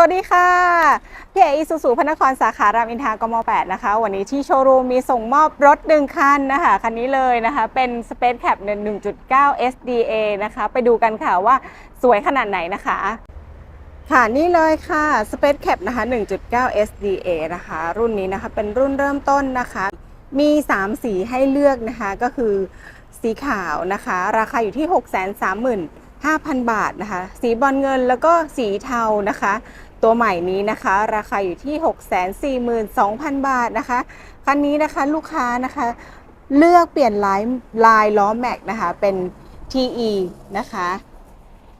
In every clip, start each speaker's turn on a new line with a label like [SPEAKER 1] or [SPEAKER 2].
[SPEAKER 1] สวัสดีค่ะพี่เออิสุสุพนครสาขารามอินทรากม 8 นะคะ วันนี้ที่โชว์รูมมีส่งมอบรถหนึ่งคันนะคะ คันนี้เลยนะคะ เป็น Space Cap 1.9 SDA นะคะ ไปดูกันค่ะว่าสวยขนาดไหนนะคะ ค่ะนี่เลยค่ะ Space Cap นะคะ 1.9 SDA นะคะ รุ่นนี้นะคะ เป็นรุ่นเริ่มต้นนะคะ มี 3 สีให้เลือกนะคะ ก็คือสีขาวนะคะ ราคาอยู่ที่ 635,000 บาทนะคะ สีบอลเงินแล้วก็สีเทานะคะ ตัวใหม่นี้นะคะ ราคาอยู่ที่ 642,000 บาทนะคะ คันนี้นะคะลูกค้านะคะ เลือกเปลี่ยนลายลายล้อแม็กนะคะ เป็น TE นะคะ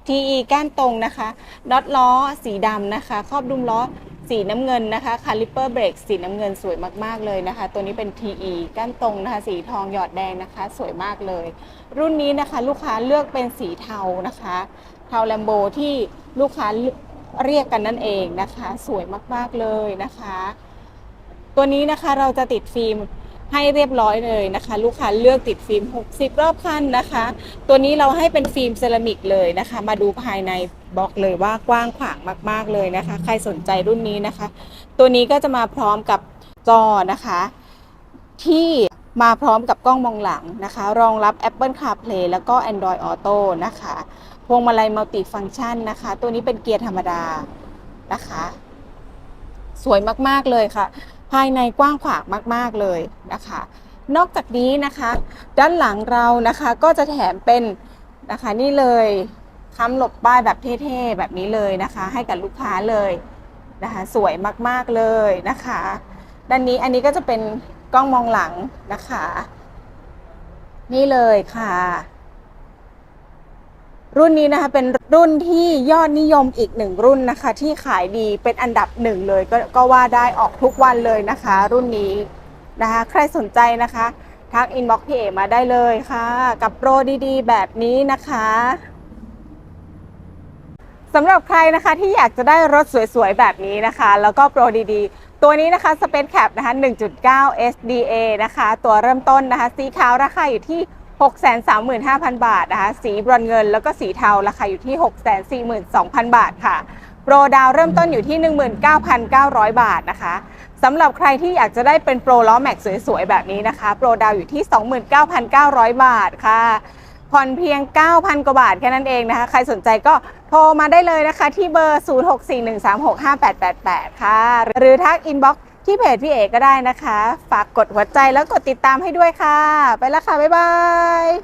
[SPEAKER 1] TE ก้านตรงนะคะน็อตล้อสีดำนะคะ ครอบดุมล้อสีน้ำเงินนะคะคาลิเปอร์เบรกสีน้ำเงินสวยมากๆเลยนะคะ ตัวนี้เป็น TE ก้านตรงนะคะ สีทองหยอดแดงนะคะ สวยมากเลย รุ่นนี้นะคะ ลูกค้าเลือกเป็นสีเทานะคะ เทาแลมโบที่ลูกค้า เรียกกันนั่นเองนะคะ สวยมากๆเลยนะคะ ตัวนี้นะคะเราจะติดฟิล์มให้เรียบร้อยเลยนะคะ ลูกค้าเลือกติดฟิล์ม 60 รอบคันนะคะ ตัวนี้เราให้เป็นฟิล์มเซรามิกเลยนะคะ มาดูภายในบอกเลยว่ากว้างขวางมาก ๆเลยนะคะ ใครสนใจรุ่นนี้นะคะ ตัวนี้ก็จะมาพร้อมกับจอนะคะ ที่มาพร้อมกับกล้องมองหลังนะคะ รองรับ Apple CarPlay แล้วก็ Android Auto นะคะ พวงมาลัยมัลติฟังชันนะคะ ตัวนี้เป็นเกียร์ธรรมดานะคะ สวยมากๆเลยค่ะ ภายในกว้างขวางมาก ๆเลยนะคะ นอกจากนี้นะคะ ด้านหลังเรานะคะก็จะแถมเป็นนะคะนี่เลยค้ำหลบป้ายแบบเท่ๆแบบนี้เลยนะคะ ให้กับลูกค้าเลยนะคะ สวยมากๆเลยนะคะ ด้านนี้อันนี้ก็จะเป็นกล้องมองหลังนะคะ นี่เลยค่ะ รุ่นนี้นะคะเป็นรุ่นที่ยอดนิยมอีกหนึ่งรุ่นนะคะ ที่ขายดีเป็นอันดับหนึ่งเลยกก็ว่าได้ออกทุกวันเลยนะคะ รุ่นนี้นะคะ ใครสนใจนะคะทักอินบ็อกพี่เอมาได้เลยค่ะ กับโปรดีๆ แบบนี้นะคะสำหรับใครนะคะที่อยากจะได้รถสวยๆ แบบนี้นะคะ แล้วก็โปรดีๆ ตัวนี้นะคะ Space Cap นะคะ 1.9 SDA นะคะ ตัวเริ่มต้นนะคะ สีขาวราคาอยู่ที่ 635,000 บาทนะคะ สีบรอนเงินแล้วก็สีเทาราคาอยู่ที่ 642,000 บาทค่ะ โปรดาวเริ่มต้นอยู่ที่ 19,900 บาทนะคะสำหรับใครที่อยากจะได้เป็นโปรล้อแม็กสวยๆ แบบนี้นะคะ โปรดาวอยู่ที่ 29,900 บาทค่ะ ผ่อนเพียง 9,000 กว่าบาทแค่นั้นเองนะคะ ใครสนใจก็โทรมาได้เลยนะคะ ที่เบอร์ 0641365888 ค่ะ หรือทักอินบ็อกซ์ ที่เพจพี่เอกก็ได้นะคะ ฝากกดหัวใจแล้วกดติดตามให้ด้วยค่ะ ไปแล้วค่ะ บ๊ายบาย